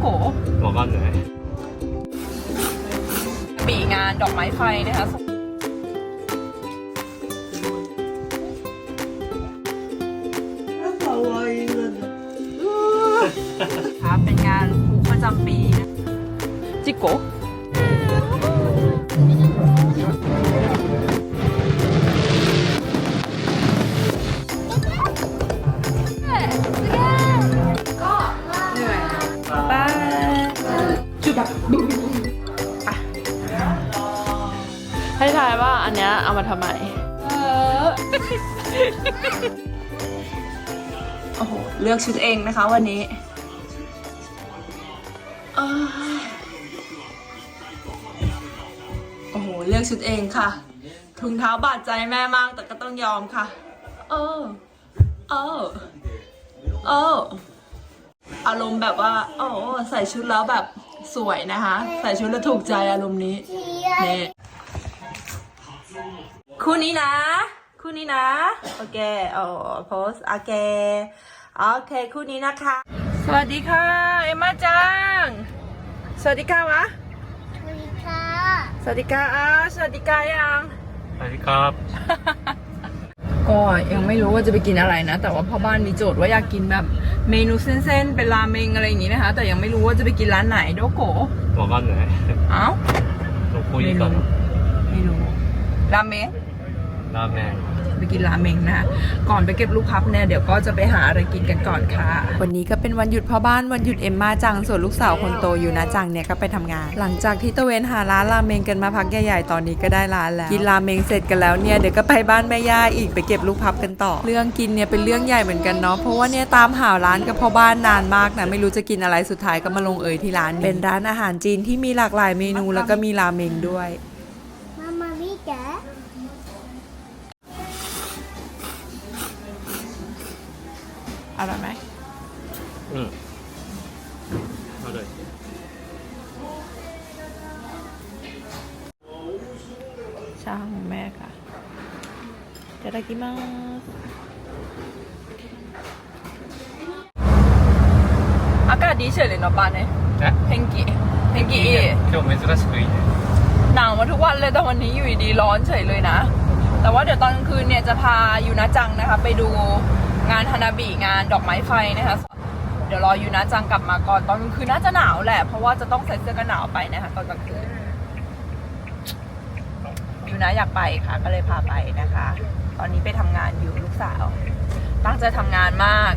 โกบอกว่าเหนื่อยปีงานดอกไม้ไฟนะคะครับเป็นงานผูกประจำปีจิโก เนี้ยเอามาทำไม เออ โอ้โห เลือกชุดเองนะคะวันนี้เอ้ยโอ้โห เลือกชุดเองค่ะ ถุงเท้าบาดใจแม่มาก แต่ก็ต้องยอมค่ะ เออ เออ เออ อารมณ์แบบว่า โอ้ใส่ชุดแล้วแบบสวยนะคะ ใส่ชุดแล้วถูกใจอารมณ์นี้นี่ คู่นี้นะ คู่นี้นะ โอเคโอ้โพสโอเคโอเค คู่นี้นะคะ สวัสดีค่ะ เอมมาจัง สวัสดีค่ะวะ สวัสดีค่ะ สวัสดีค่ะอะสวัสดีค่ะยัง สวัสดีครับ ก็ยังไม่รู้ว่าจะไปกินอะไรนะ แต่ว่าพ่อบ้านมีโจทย์ว่าอยากกินแบบเมนูเส้นๆ เป็นราเมงอะไรอย่างงี้นะคะ แต่ยังไม่รู้ว่าจะไปกินร้านไหนโดโกบอกกันหน่อยเอ้า ตัวคุยก่อไม่รู้ราเมง ราเมงไปกินราเมงนะก่อนไปเก็บลูกพับเนี่ยเดี๋ยวก็จะไปหาอะไรกินกันก่อนค่ะ วันนี้ก็เป็นวันหยุดพ่อบ้านวันหยุดเอ็มมาจังส่วนลูกสาวคนโตอยู่นะจังเนี่ยก็ไปทำงาน หลังจากที่ตะเวนหาร้านราเมงกันมาพักใหญ่ๆตอนนี้ก็ได้ร้านแล้วกินราเมงเสร็จกันแล้วเนี่ยเดี๋ยวก็ไปบ้านแม่ย่าอีกไปเก็บลูกพับกันต่อ เรื่องกินเนี่ยเป็นเรื่องใหญ่เหมือนกันเนาะเพราะว่าเนี่ยตามหาร้านกับพ่อบ้านนานมากนะไม่รู้จะกินอะไรสุดท้ายก็มาลงเอยที่ร้านเป็นร้านอาหารจีนที่มีหลากหลายเมนูแล้วก็มีราเมงด้วย อร่อยไหม うん悪い ชาของแม่ค่ะいただきますอากาศดีเฉยเลยเนาะบ้านเนี่ย え เฮงกิเฮงกิ 今日珍しくいいね หนาวมาทุกวันเลยแต่วันนี้อยู่ดีๆร้อนเฉยเลยนะ แต่ว่าเดี๋ยวตอนกลางคืนเนี่ยจะพายูนะจังนะคะ ไปดู งานฮานาบิงานดอกไม้ไฟนะคะเดี๋ยวรออยู่นะจังกลับมาก่อนตอนกลางคืนน่าจะหนาวแหละเพราะว่าจะต้องใส่เสื้อกันหนาวไปนะคะตอนกลางคืนอยู่นะอยากไปค่ะ ก็เลยพาไปนะคะ ตอนนี้ไปทำงานอยู่ลูกสาว ตั้งใจทำงานมาก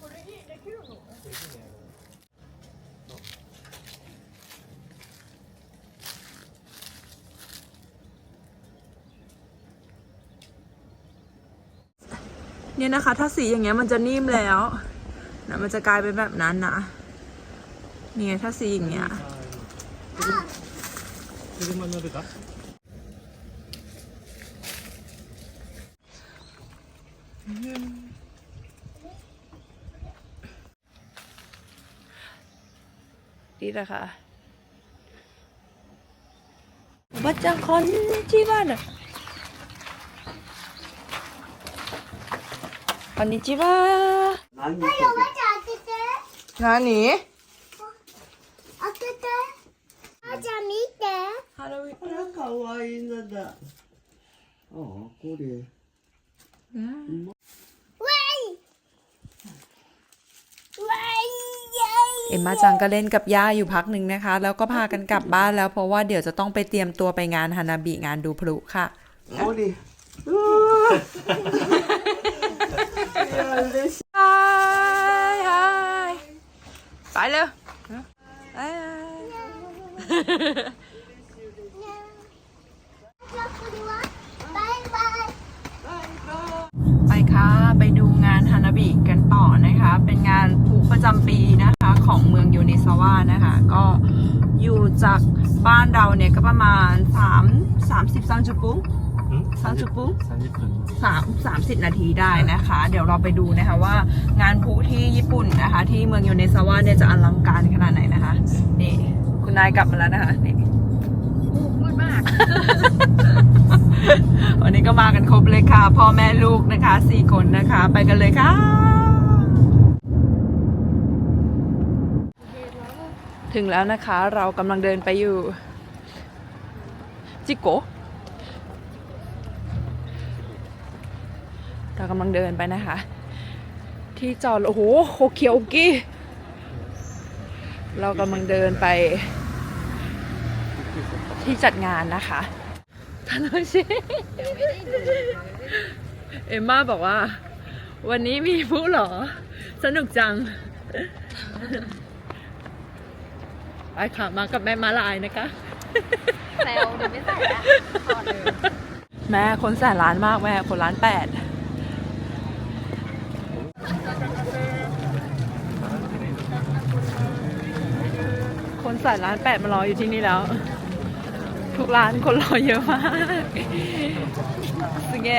これにできるのเนี่ยนะคะ ถ้าสีอย่างเงี้ยมันจะนิ่มแล้วนะมันจะกลายเป็นแบบนั้นนะเนี่ยถ้าสีอย่างเงี้ย 車乗 るか นี่แหละค่ะบัจจังคอนจิวานะこんにちは。何こおばちゃん開けて何開けておばちゃん見てハロウィン。れあらかわいいのだああこれウェ เอ็มมาจังก็เล่นกับย่าอยู่พักหนึ่งนะคะ แล้วก็พากันกลับบ้านแล้วเพราะว่าเดี๋ยวจะต้องไปเตรียมตัวไปงานฮานาบิงานดูพลุค่ะ 머 리. 야, ดิ.ไปเร็วไปค่ะ ไปดูงานฮานาบิกันต่อนะคะ เป็นงานผูกประจำปีนะคะ ของเมืองยูนิซาวะนะคะ ก็อยู่จากบ้านเราเนี่ยก็ประมาณ3 30ซังจุกุんสามสิบปุ๊บ30분สามสามสิบนาทีได้นะคะ เดี๋ยวเราไปดูนะคะว่างานพลุที่ญี่ปุ่นนะคะ ที่เมืองโยเนซาวะเนี่ยจะอลังการขนาดไหนนะคะนี่คุณนายกลับมาแล้วนะคะนี่มืดมาก วันนี้ก็มากันครบเลยค่ะพ่อแม่ลูกนะคะสี่คนนะคะ ไปกันเลยค่ะ ถึงแล้วนะคะ เรากำลังเดินไปอยู่ จิโกเรากำลังเดินไปนะคะ ที่จอด โอ้โหโคเคียวกี้ เรากำลังเดินไป ที่จัดงานนะคะทานาชิเอมม่าบอกว่า วันนี้มีผู้หรอ สนุกจัง ไปค่ะมากับแม่มาลายนะคะแซวเดี๋ยวไม่ใส่ละถอดเลยแม่คนแสนล้านมากแม่คนล้านแปดคนแสนล้านแปดมารออยู่ที่นี่แล้ว ทุกร้านคนรอเยอะมากสึเง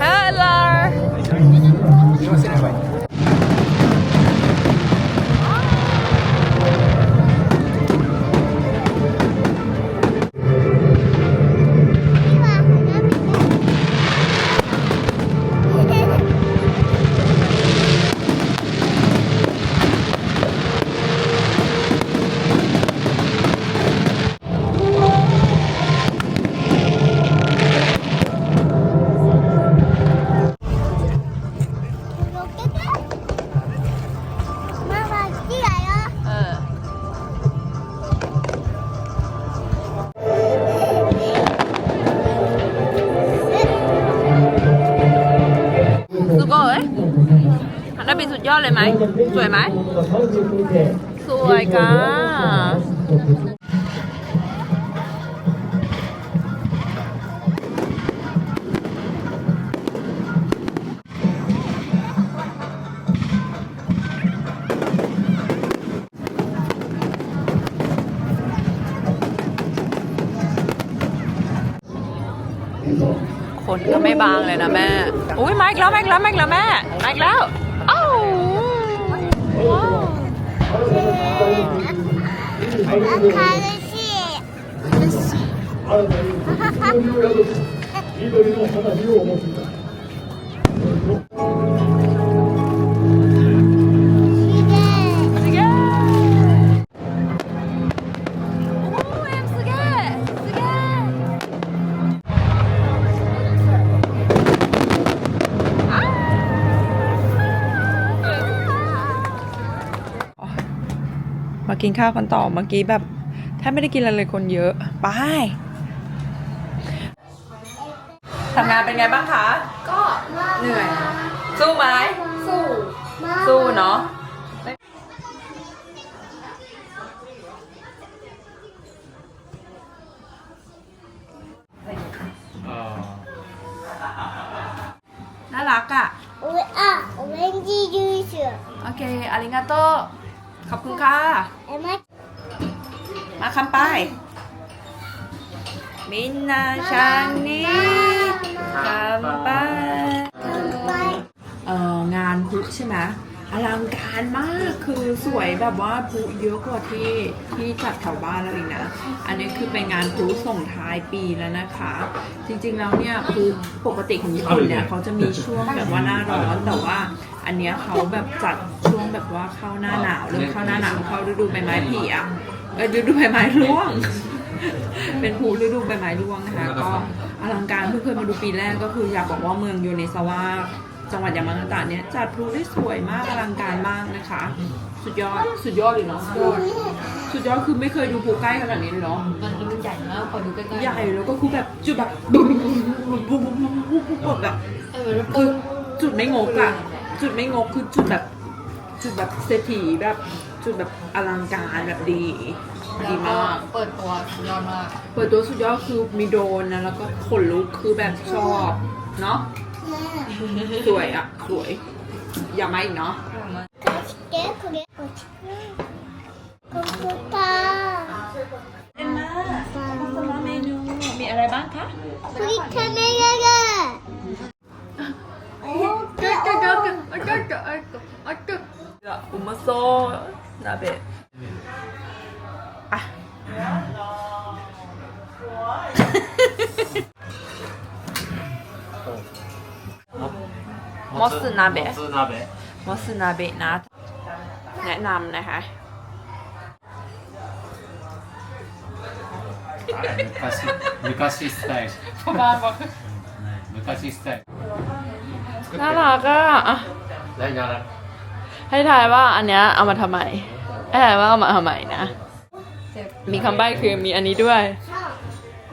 Hello ฮันนาบินสุดยอดเลยไหม สวยไหม สวยก้าคนก็ไม่บางเลยนะแม่ อุ้ยมาอีกแล้วมาอีกแล้วมาอีกแล้วแม่มาอีกแล้ว 아가씨. 이거리도 하나 필요 없습니다. กินข้าวกันต่อเมื่อกี้แบบแทบไม่ได้กินอะไรเลยคนเยอะไปทำงานเป็นไงบ้างคะ ก็เหนื่อย สู้ไหมสู้ สู้เนาะน่ารักอะโอ้ยอะโอเรนจี้ยูดเสือโอเคอาริงาโตขอบคุณค่ะ มาคำไปมินนาชังนี้คำไป拜。เอองานพลุใช่ไหมอลังการมากคือสวยแบบว่าพลุเยอะกว่าที่ที่จัดแถวบ้านเราอีกนะ อันนี้คือเป็นงานพลุส่งท้ายปีแล้วนะคะ จริงๆแล้วเนี่ยพลุปกติของญี่ปุ่นเนี่ยเขาจะมีช่วงแบบว่าหน้าร้อนแต่ว่า อันเนี้ยเขาแบบจัดช่วง แบบว่าเข้าหน้าหนาวเริ่มเข้าหน้าหนาวเข้าฤดูใบไม้ผลิอะฤดูใบไม้ร่วง เป็นภูฤดูใบไม้ร่วงนะคะก็อลังการเพื่อนยมาดูปีแรกก็คืออยากบอกว่าเมืองโยเนซาวะจังหวัดยามางตะเนี่ยจัดพลุได้สวยมากอลังการมากนะคะ สุดยอดสุดยอดเลยเนาะสุดยอดสุดยอดคือไม่เคยดูภูใกล้ขนาดนี้เนาะมันมันใหญ่มากพอดูใกล้ๆใหญ่แล้วก็คืแบบจุดแบบบุ้มบุ้มบุ้มบุ้มบุ้มบุ้มแบบคือจุดไม่งกอะจุดไม่งกคือจุดแบบ จุดแบบเศรษฐีแบบจุดแบบอลังการแบบดีดีมาก เปิดตัวสุดยอดมาก เปิดตัวสุดยอดคือมีโดนนะแล้วก็ขนลุกคือแบบชอบเนาะสวยอะสวย อย่ามาอีกเนาะเอ็มมาคุณมาเมนูมีอะไรบ้างคะคุริคาเมมอสนาเบะ もつ鍋 มอสนาเบะนะ แนะนำนะคะ 昔昔スタイル บ้านบอก 昔スタイル น่ารักอ่ะอ่ะ 何なら ให้ทายว่าอันเนี้ยเอามาทำไมให้ทายว่าเอามาทำไมนะ มีคำใบ้คือมีอันนี้ด้วย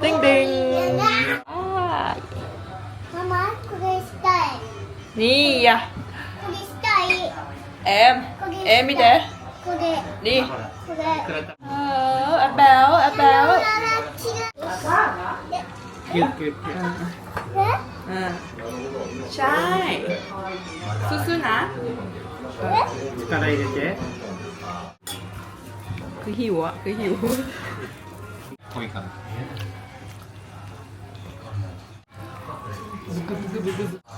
ติงติง อ่ะ これしたい เอ็ม เอ็มมีเด้ これ นี่ これเออแอปเบลแอปเบล キュッキュッキュッ อ่าใช่สู้ๆนะ 力入れて คือหิวอ่ะ คือหิว 濃いかな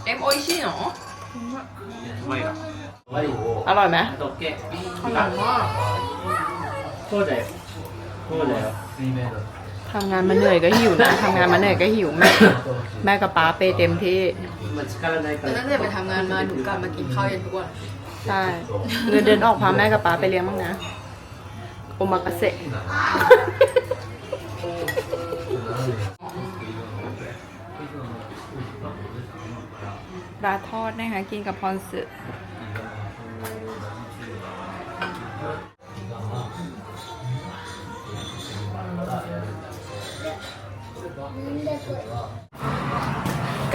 เอ็มโออิชิเนาะ ไม่อร่อยไหมตกเกะอร่อยมากโคตรเลยโคตรเลยทำงานมาเหนื่อยก็หิวนะทำงานมาเหนื่อยก็หิวแม่แม่กับป้าเปเต็มที่แต่ตั้งแต่ไปทำงานมาหนูกลับมากินข้าวเย็นทุกวันใช่เงินเดินออกพาแม่กับป้าไปเลี้ยงบ้างนะโอมากาเสะ ปลาทอดนะคะ กินกับพรสึก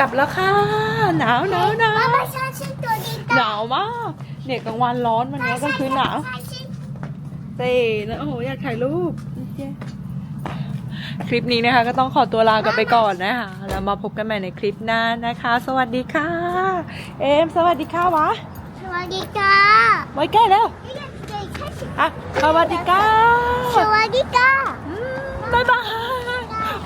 ลับแล้วค่ะ หนาวหนาวหนาวหนาวมากเนี่ยกลางวันร้อนวันนี้ก็คือหนาวเตะนะโอ้ยอยากถ่ายรูป คลิปนี้นะคะ ก็ต้องขอตัวลากันไปก่อนนะคะแล้วมาพบกันใหม่ในคลิปหน้านะคะ สวัสดีค่ะ เอมสวัสดีค่ะวะสวัสดีค่ะไว้ใกล้แล้วสวัสดีค่ะสวัสดีค่ะบ๊บาบ๊ายบาย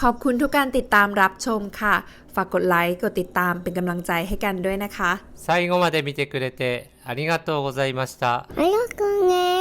ขอบคุณทุกการติดตามรับชมค่ะ ฝากกดไลค์ กดติดตามเป็นกำลังใจให้กันด้วยนะคะ最後まで見てくれてありがとうございましたありがとうね